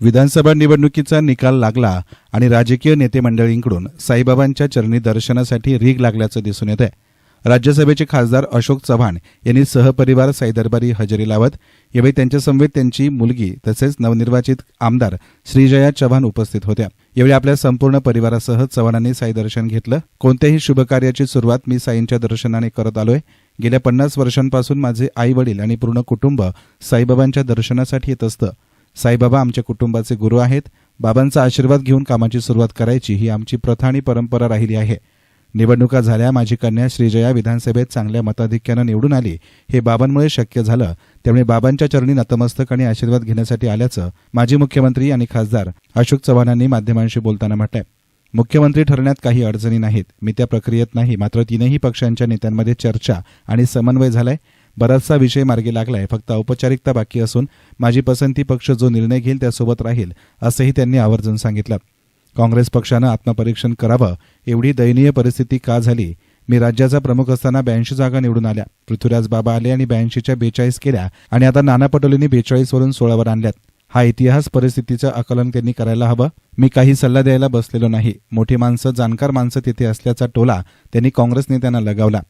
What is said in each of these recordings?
विधानसभा निवडणुकीचा निकाल लागला आणि राजकीय नेते मंडळींकडून साईबाबांच्या चरणी दर्शनासाठी रीग लागल्याचं दिसून येत आहे राज्यसभेचे खासदार अशोक चव्हाण यांनी सहपरिवार साईदरबारी हजेरी लावत यावेळी त्यांच्यासमवेत त्यांची मुलगी तसेच नवनिर्वाचित आमदार श्रीजया चव्हाण उपस्थित होत्या. यावेळी आपल्या संपूर्ण परिवारासह चव्हाणांनी साई दर्शन घेतलं. कोणत्याही शुभकार्याची सुरुवात मी साईंच्या दर्शनाने करत आलोय. गेल्या पन्नास वर्षांपासून माझे आई वडील आणि पूर्ण कुटुंब साईबाबांच्या दर्शनासाठी येत असतं. साईबाबा आमच्या कुटुंबाचे गुरु आहेत. बाबांचा आशीर्वाद घेऊन कामाची सुरुवात करायची ही आमची प्रथा आणि परंपरा राहिली आहे. निवडणुका झाल्या माझी कन्या श्रीजया विधानसभेत चांगल्या मताधिक्यानं निवडून आली. हे बाबांमुळे शक्य झालं. त्यामुळे बाबांच्या चरणी नतमस्तक आणि आशीर्वाद घेण्यासाठी आल्याचं माजी मुख्यमंत्री आणि खासदार अशोक चव्हाणांनी माध्यमांशी बोलताना म्हटलंय. मुख्यमंत्री ठरण्यात काही अडचणी नाहीत. मी त्या प्रक्रियेत नाही. मात्र तीनही पक्षांच्या नेत्यांमध्ये चर्चा आणि समन्वय झालाय. बराचसा विषय मार्गी लागलाय. फक्त औपचारिकता बाकी असून माझी पसंती पक्ष जो निर्णय घेईल त्यासोबत राहील असंही त्यांनी आवर्जून सांगितलं. काँग्रेस पक्षानं आत्मपरीक्षण करावं एवढी दयनीय परिस्थिती का झाली? मी राज्याचा प्रमुख असताना ब्याऐंशी जागा निवडून आल्या. पृथ्वीराज बाबा आले आणि ब्याऐंशीच्या बेचाळीस केल्या आणि आता नाना पटोलेंनी बेचाळीसवरून सोळावर आणल्यात. हा इतिहास परिस्थितीचं आकलन त्यांनी करायला हवं. मी काही सल्ला द्यायला बसलेलो नाही. मोठी माणसं जाणकार माणसं तिथे असल्याचा टोला त्यांनी काँग्रेस नेत्यांना लगावला.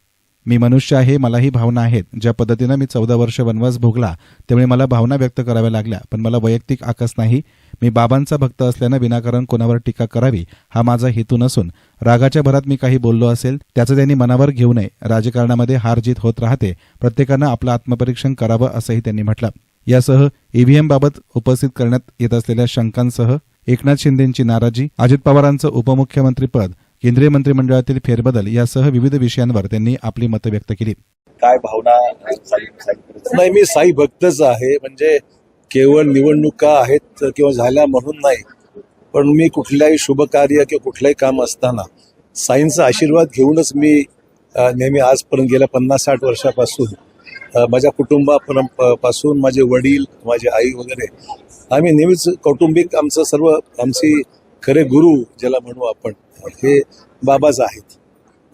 मी मनुष्य आहे मलाही भावना आहेत. ज्या पद्धतीनं मी चौदा वर्ष वनवास भोगला त्यामुळे मला भावना व्यक्त कराव्या लागल्या. पण मला वैयक्तिक आकस नाही. मी बाबांचा भक्त असल्यानं विनाकारण कोणावर टीका करावी हा माझा हेतू नसून. रागाच्या भरात मी काही बोललो असेल त्याचं त्यांनी मनावर घेऊ नये. राजकारणामध्ये हार जीत होत राहते. प्रत्येकानं आपलं आत्मपरीक्षण करावं असंही त्यांनी म्हटलं. यासह ईव्हीएम बाबत उपस्थित करण्यात येत असलेल्या शंकांसह एकनाथ शिंदेंची नाराजी अजित पवारांचं उपमुख्यमंत्रीपद केंद्रीय मंत्रिमंडळातील फेरबदल यासह विविध विषयांवर त्यांनी आपली मतं व्यक्त केली. काय भावना नाही मी साई भक्तच आहे. म्हणजे केवळ निवडणुका आहेत किंवा झाल्या म्हणून नाही पण मी कुठल्याही शुभ कार्य किंवा कुठलंही काम असताना साईंचा आशीर्वाद घेऊनच मी नेहमी आजपर्यंत गेल्या पन्नास साठ वर्षापासून अ, माझ्या कुटुंबापासून माझे वडील माझी आई वगैरे आम्ही नेहमीच कौटुंबिक आमचं सर्व आमची खरे गुरु ज्याला म्हणू आपण हे बाबाच आहेत.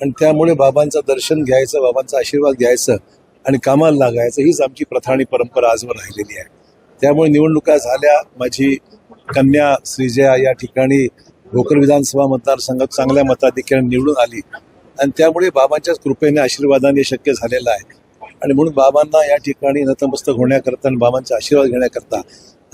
आणि त्यामुळे बाबांचं दर्शन घ्यायचं बाबांचा आशीर्वाद घ्यायचं आणि कामाला लागायचं हीच आमची प्रथा आणि परंपरा आजवर राहिलेली आहे. त्यामुळे निवडणुका झाल्या माझी कन्या श्रीजया या ठिकाणी भोकर विधानसभा मतदारसंघात चांगल्या मताधिक्याने निवडून आली. आणि त्यामुळे बाबांच्याच कृपेने आशीर्वादाने शक्य झालेलं आहे. आणि म्हणून बाबांना या ठिकाणी नतमस्तक होण्याकरता आणि बाबांचा आशीर्वाद घेण्याकरता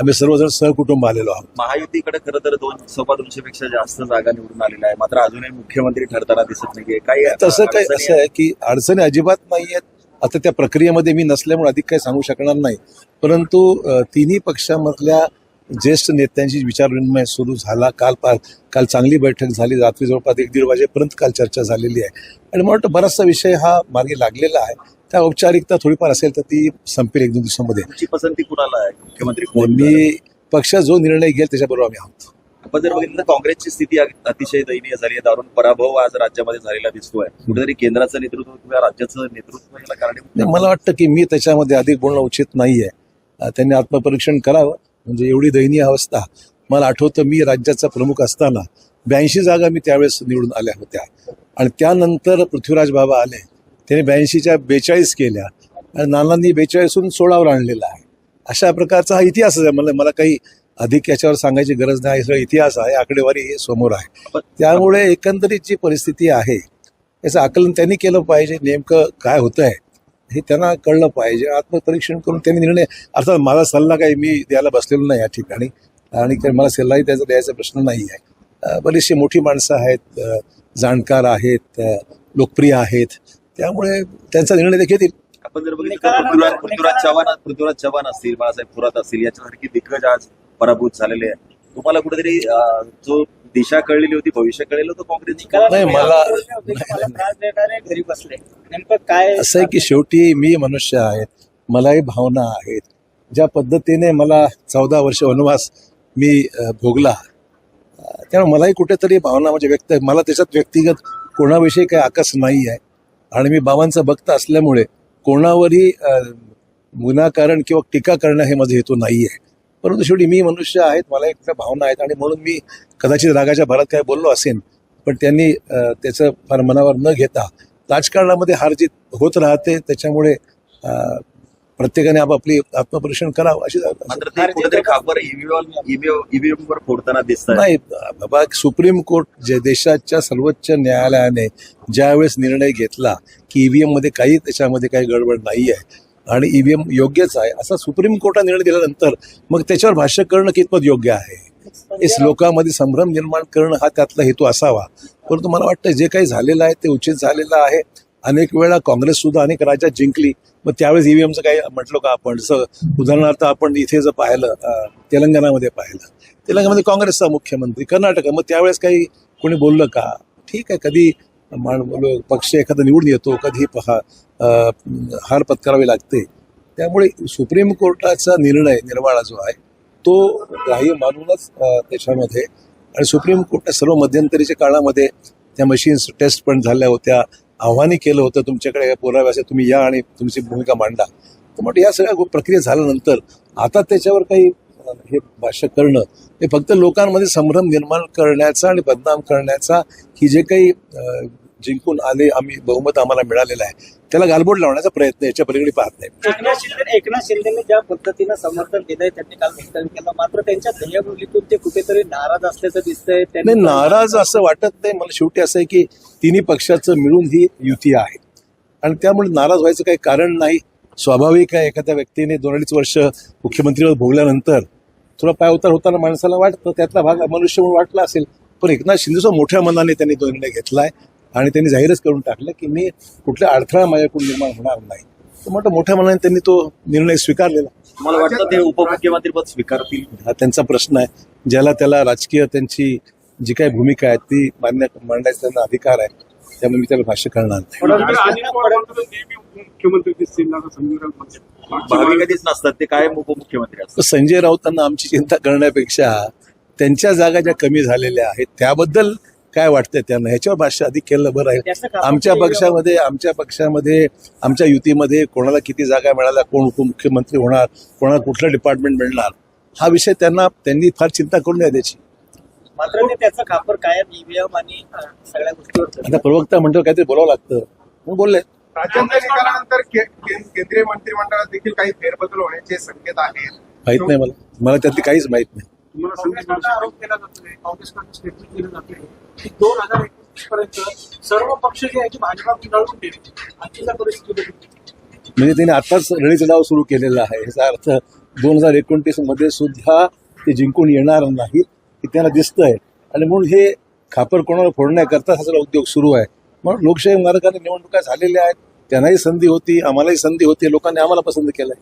आम्ही सर्वजण सहकुटुंब आलेलो आहोत. महायुतीकडे खरं तर दोन सव्वा दोनशे पेक्षा जास्त जागा निवडून आलेल्या आहे मात्र अजूनही मुख्यमंत्री ठरताना दिसत नाही काही तसं काही असं आहे की अडचणी अजिबात नाही आहेत आता त्या प्रक्रियेमध्ये मी नसल्यामुळे अधिक काही सांगू शकणार नाही. परंतु तिन्ही पक्षामधल्या ज्येष्ठ नेत्यांची विचारविनिमय सुरू झाला. काल पा काल चांगली बैठक झाली. रात्री जवळपास एक दीड वाजेपर्यंत काल चर्चा झालेली आहे. आणि मला वाटतं बराचसा विषय हा मार्गी लागलेला आहे. त्या औपचारिकता थोडीफार असेल तर ती संपेल एक दोन दिवसामध्ये. तुमची पसंती कुणाला आहे? मुख्यमंत्री कोण पक्ष जो निर्णय घेईल त्याच्याबरोबर आम्ही आहोत. आपण जर बघितलं तर काँग्रेसची स्थिती अतिशय दयनीय झाली आहे. दारुण पराभव आज राज्यामध्ये झालेला दिसतोय. कुठेतरी केंद्राचं नेतृत्व किंवा राज्याचं नेतृत्व याला नाही, मला वाटतं की मी त्याच्यामध्ये अधिक बोलणं उचित नाहीये. त्यांनी आत्मपरीक्षण करावं. म्हणजे एवढी दयनीय अवस्था. मला आठवतं मी राज्याचा प्रमुख असताना ब्याऐंशी जागा मी त्यावेळेस निवडून आल्या होत्या. आणि त्यानंतर पृथ्वीराज बाबा आले. त्यांनी ब्याऐंशीच्या बेचाळीस केल्या. आणि नानांनी बेचाळीसून सोळावर आणलेला आहे. अशा प्रकारचा हा इतिहास आहे. मला मला काही अधिक याच्यावर सांगायची गरज नाही. हा सगळा इतिहास आहे. आकडेवारी हे समोर आहे. त्यामुळे एकंदरीत जी परिस्थिती आहे याचं आकलन त्यांनी केलं पाहिजे. नेमकं काय होतं आहे हे त्यांना कळलं पाहिजे. आत्मपरीक्षण करून त्यांनी निर्णय अर्थात माझा सल्ला काही मी द्यायला बसलेलो नाही या ठिकाणी. आणि मला सल्लाही त्याचा द्यायचा प्रश्न नाही आहे. बरीचशी मोठी माणसं आहेत. जाणकार आहेत. लोकप्रिय आहेत. त्यामुळे त्यांचा निर्णय ते घेतील आपण जर बघितलं पृथ्वीराज चव्हाण पृथ्वीराज चव्हाण असतील बाळासाहेब थोरात असतील याच्यासारखी दिग्गज आज पराभूत झालेले आहे तुम्हाला कुठेतरी जो दिशा कळलेली होती भविष्य कळलेलं होतं काँग्रेस नाही मला घरी बसले. नेमकं काय असं आहे की शेवटी मी मनुष्य आहे. मलाही भावना आहेत. ज्या पद्धतीने मला चौदा वर्ष वनवास मी भोगला त्यामुळे मलाही कुठेतरी भावना म्हणजे व्यक्त मला त्याच्यात व्यक्तिगत कोणाविषयी काही आकस नाही आहे आणि मी बाबांचा भक्त असल्यामुळे कोणावरही गुन्हाकारण किंवा टीका करणं हे माझा हेतू नाही आहे परंतु शेवटी मी मनुष्य आहेत मला एक भावना आहेत आणि म्हणून मी कदाचित रागाच्या भरात काय बोललो असेन पण त्यांनी त्याचं फार मनावर न घेता राजकारणामध्ये हार जीत होत राहते त्याच्यामुळे प्रत्येकाने आपापली आत्मपरीक्षण करावं अशी नाही बाबा सुप्रीम कोर्ट जे देशाच्या सर्वोच्च न्यायालयाने ज्यावेळेस निर्णय घेतला की ईव्हीएममध्ये काही त्याच्यामध्ये काही गडबड नाही आहे आणि ईव्हीएम योग्यच आहे असा सुप्रीम कोर्टाने निर्णय दिल्यानंतर मग त्याच्यावर भाष्य करणं कितपत योग्य आहे? इस लोकांमध्ये संभ्रम निर्माण करणं हा त्यातला हेतू असावा. परंतु मला वाटतं जे काही झालेलं आहे ते उचित झालेलं आहे. अनेक वेळा काँग्रेस सुद्धा अनेक राज्यात जिंकली. मग त्यावेळेस ईव्हीएमचं काही म्हटलो का आपण? जसं उदाहरणार्थ आपण इथे जर पाहिलं तेलंगणामध्ये पाहिलं. तेलंगणामध्ये काँग्रेसचा मुख्यमंत्री कर्नाटक मग त्यावेळेस काही कोणी बोललं का? ठीक आहे कधी पक्ष एखादा निवडून येतो कधी पहा हार पत्करावी लागते. त्यामुळे सुप्रीम कोर्टाचा निर्णय निर्वाळा जो आहे तो ग्राह्य मानूनच देशामध्ये त्याच्यामध्ये. आणि सुप्रीम कोर्ट सर्व मध्यंतरीच्या काळामध्ये त्या मशीन्स टेस्ट पण झाल्या होत्या. आव्हाने केलं होतं तुमच्याकडे पुराव्या असे तुम्ही या आणि तुमची भूमिका मांडा. तर म्हटलं या सगळ्या प्रक्रिया झाल्यानंतर आता त्याच्यावर काही हे भाष्य करणं हे फक्त लोकांमध्ये संभ्रम निर्माण करण्याचा आणि बदनाम करण्याचा ही जे काही जिंकून आले आम्ही बहुमत आम्हाला मिळालेलं आहे. त्याला गालबोट लावण्याचा प्रयत्न याच्या पलीकडे पाहत नाही. एकनाथ शिंदे एकनाथ शिंदेने ज्या पद्धतीनं समर्थन दिलंय त्यांनी काल वक्तव्य केलं. मात्र त्यांच्या ध्येयबोलीतून ते कुठेतरी नाराज असल्याचं दिसतंय. नाही नाराज असं वाटत नाही. मला शेवटी असं आहे की तिन्ही पक्षाचं मिळून ही युती आहे. आणि त्यामुळे नाराज व्हायचं काही कारण नाही. स्वाभाविक आहे एखाद्या व्यक्तीने दोन अडीच वर्ष मुख्यमंत्रीवर भोगल्यानंतर थोडा पाय उतार होताना माणसाला वाटतं त्यातला भाग मनुष्य म्हणून वाटला असेल. पण एकनाथ शिंदेचा मोठ्या मनाने त्यांनी तो निर्णय घेतलाय. आणि त्यांनी जाहीरच करून टाकलं की मी कुठल्या अडथळा माझ्याकडून निर्माण होणार नाही. तर म्हटलं मोठ्या मनाने त्यांनी तो निर्णय स्वीकारलेला. मला वाटतं ते उपमुख्यमंत्री पद स्वीकारतील? हा त्यांचा प्रश्न आहे. ज्याला त्याला राजकीय त्यांची जी काही भूमिका आहे ती मान्य मांडायचा त्यांना अधिकार आहे. त्यामुळे मी त्याला भाष्य करणार नाही. संजय राऊतांना आमची चिंता करण्यापेक्षा त्यांच्या जागा ज्या कमी झालेल्या आहेत त्याबद्दल काय वाटतंय त्यांना? ह्याच्यावर भाष्य अधिक केलं बरं आहे. आमच्या पक्षामध्ये आमच्या पक्षामध्ये आमच्या युतीमध्ये कोणाला किती जागा मिळाल्या कोण उपमुख्यमंत्री होणार कोणाला कुठलं डिपार्टमेंट मिळणार हा विषय त्यांना त्यांनी फार चिंता करून द्या त्याची. मात्र ते त्याचं खापर कायम ईव्हीएम आणि सगळ्या गोष्टीवर. आता प्रवक्ता म्हणतो काहीतरी बोलावं लागतं. म्हणून बोलले. निकालानंतर केंद्रीय मंत्रिमंडळात देखील काही फेरबदल होण्याचे संकेत आहेत. माहीत नाही मला. मला त्यातली काहीच माहीत नाही. तुम्हाला काँग्रेसकडनं आरोप केला जातोय काँग्रेसकडनं स्टेटमेंट दिलं जाते की दोन हजार एकवीस पर्यंत सर्व पक्ष जे आहे ते भाजपा गुंडाळून गेले. आजच्या परिस्थिती म्हणजे त्यांनी आताच रणीचा डाव सुरू केलेला आहे. याचा अर्थ दोन हजार एकोणतीसमध्ये सुद्धा ते जिंकून येणार नाही हे त्यांना दिसतंय. आणि म्हणून हे खापर कोणाला फोडण्याकरता हा सगळा उद्योग सुरू आहे. म्हणून लोकशाही मार्गाने निवडणुका झालेल्या आहेत. त्यांनाही संधी होती आम्हालाही संधी होती. लोकांनी आम्हाला पसंत केलंय.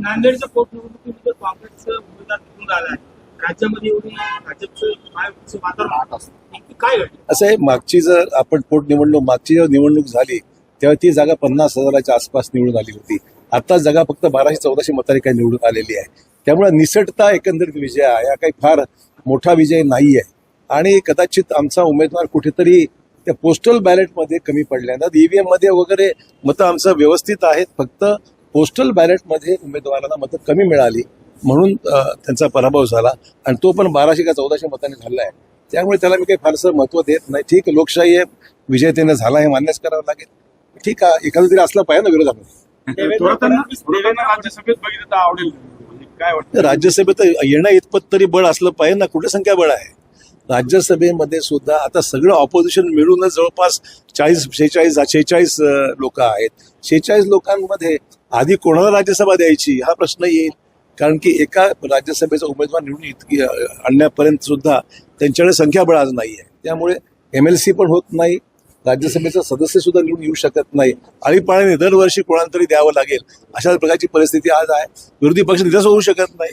नांदेडच्या पोटनिवडणुकीमध्ये काँग्रेसचा उमेदवार निवडून आला आहे. राज्यामध्ये भाजपचं काय घडलं? असं आहे मागची जर आपण पोटनिवडणूक मागची जेव्हा निवडणूक झाली तेव्हा ती जागा पन्नास हजाराच्या आसपास निवडून आली होती. आता जागा फक्त बाराशे चौदाशे मतांनी काही निवडून आलेली आहे. त्यामुळे निसटता एकंदरीत विजय आहे. हा काही फार मोठा विजय नाही आहे आणि कदाचित आमचा उमेदवार कुठेतरी त्या पोस्टल बॅलेटमध्ये कमी पडल्यानं ईव्हीएममध्ये वगैरे मतं आमचं व्यवस्थित आहेत. फक्त पोस्टल बॅलेटमध्ये उमेदवारांना मतं कमी मिळाली. म्हणून त्यांचा पराभव झाला. आणि तो पण बाराशे का चौदाशे मतांनी झाला आहे. त्यामुळे त्याला मी काही फारसं महत्त्व देत नाही. ठीक लोकशाही आहे विजय त्याने झाला हे मान्यच करावं लागेल. ठीक आहे एखादा तरी असला पाहिजे ना तर आवडेल. म्हणजे राज्यसभेत येणं इतपत तरी बळ असलं पाहिजे ना. कुठे संख्या बळ आहे? राज्यसभेमध्ये सुद्धा आता सगळं ऑपोजिशन मिळूनच जवळपास चाळीस शेहेचाळीस शेहेचाळीस लोक आहेत. शेहेचाळीस लोकांमध्ये आधी कोणाला राज्यसभा द्यायची? हा प्रश्न येईल. कारण की एका राज्यसभेचा उमेदवार निवडून इतकी आणण्यापर्यंत सुद्धा त्यांच्याकडे संख्याबळ आज नाही आहे त्यामुळे एम एल सी पण होत नाही राज्यसभेचा सदस्य सुद्धा निवडून येऊ शकत नाही. आळीपाळीने दरवर्षी कोणाला तरी द्यावं लागेल अशा प्रकारची परिस्थिती आज आहे. विरोधी पक्ष तिथंच होऊ शकत नाही.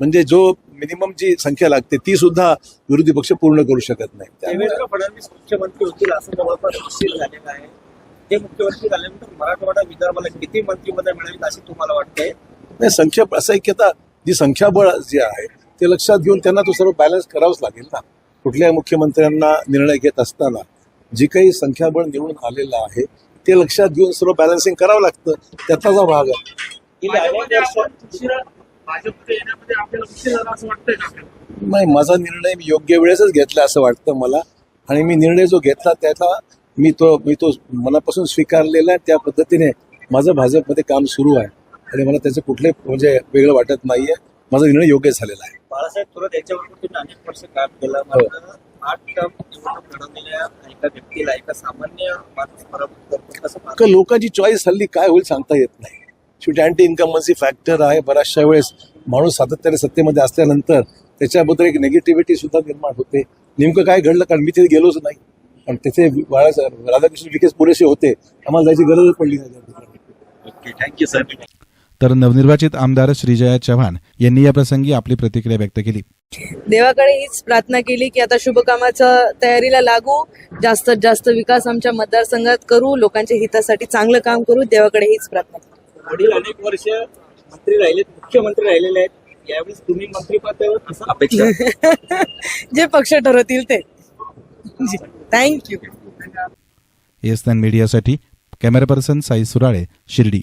म्हणजे जो मिनिमम जी संख्या लागते ती सुद्धा विरोधी पक्ष पूर्ण करू शकत नाही. त्यामुळे फडणवीस मुख्यमंत्री होतील असं जवळपास निश्चित झालेलं आहे. ते मुख्यमंत्री झाल्यानंतर मराठवाडा विदर्भाला किती मंत्रिपद मिळेल असे तुम्हाला वाटतंय? नाही संख्या असं आहे की आता जी संख्याबळ जे आहे ते लक्षात घेऊन त्यांना तो सर्व बॅलन्स करावंच लागेल ना. कुठल्याही मुख्यमंत्र्यांना निर्णय घेत असताना जी काही संख्याबळ निवडून आलेलं आहे ते लक्षात घेऊन सर्व बॅलन्सिंग करावं लागतं. त्यातलाच हा भाग आहे. नाही माझा निर्णय मी योग्य वेळेसच घेतला असं वाटतं मला. आणि मी निर्णय जो घेतला त्याचा मी तो मी तो मनापासून स्वीकारलेला आहे. त्या पद्धतीने माझं भाजपमध्ये काम सुरू आहे. आणि मला त्याचं कुठले म्हणजे वेगळं वाटत नाहीये. माझा निर्णय योग्य झालेला आहे. बाळासाहेब थोरात तुम्ही अनेक वर्ष काम केलं. हो. लोकांची चॉईस हल्ली काय होईल सांगता येत नाही. शेवटी अँटी इन्कमन्सी फॅक्टर आहे बऱ्याचशा वेळेस. माणूस सातत्याने सत्तेमध्ये असल्यानंतर त्याच्याबद्दल एक निगेटिव्हिटी सुद्धा निर्माण होते. नेमकं काय घडलं? कारण मी तिथे गेलोच नाही. आणि तिथे बाळासाहेब राधाकृष्ण विखेच पुरेसे होते. आम्हाला जायची गरज पडली नाही थँक्यू सर तर नवनिर्वाचित आमदार श्रीजया चव्हाण यांनी या प्रसंगी आपली प्रतिक्रिया व्यक्त केली. देवाकडे हीच प्रार्थना केली की आता शुभकामाच्या तयारीला लागू जास्तीत जास्त विकास आमच्या मतदारसंघात करू लोकांच्या हितासाठी चांगलं काम करू देवाकडे हीच प्रार्थना. वडील अनेक वर्ष मंत्री राहिलेत मुख्यमंत्री राहिलेले आहेत. यावेळेस तुम्ही मंत्रीपद असं अपेक्षा जे पक्ष ठरवतील ते. थँक्यू एस मीडियासाठी कॅमेरा पर्सन साई सुराळे शिर्डी.